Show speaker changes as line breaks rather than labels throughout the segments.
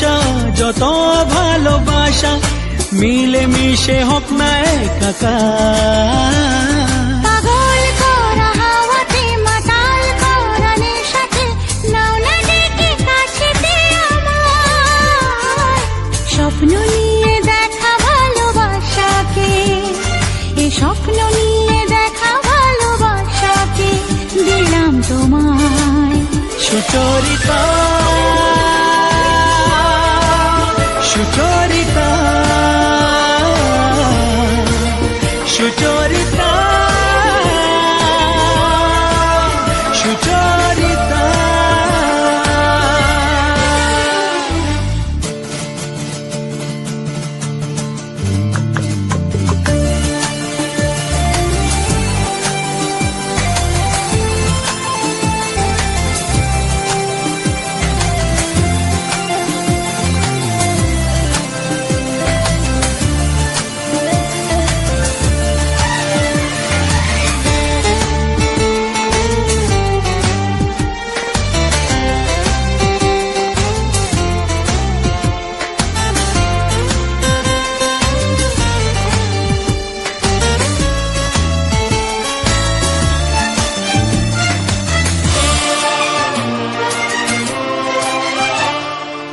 আশা যত ভালোবাসা মিলে মিশে হোক না একাকার
স্বপ্ন নিয়ে দেখা ভালোবাসাকে এ স্বপ্ন নিয়ে দেখা ভালোবাসাকে দিলাম তোমায়।
সুচরিতা সুচরিতা সুচরিতা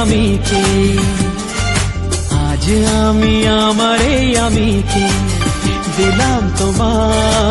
আমি কে? আজ আমি আমার এই আমি কে? দিলাম তোমার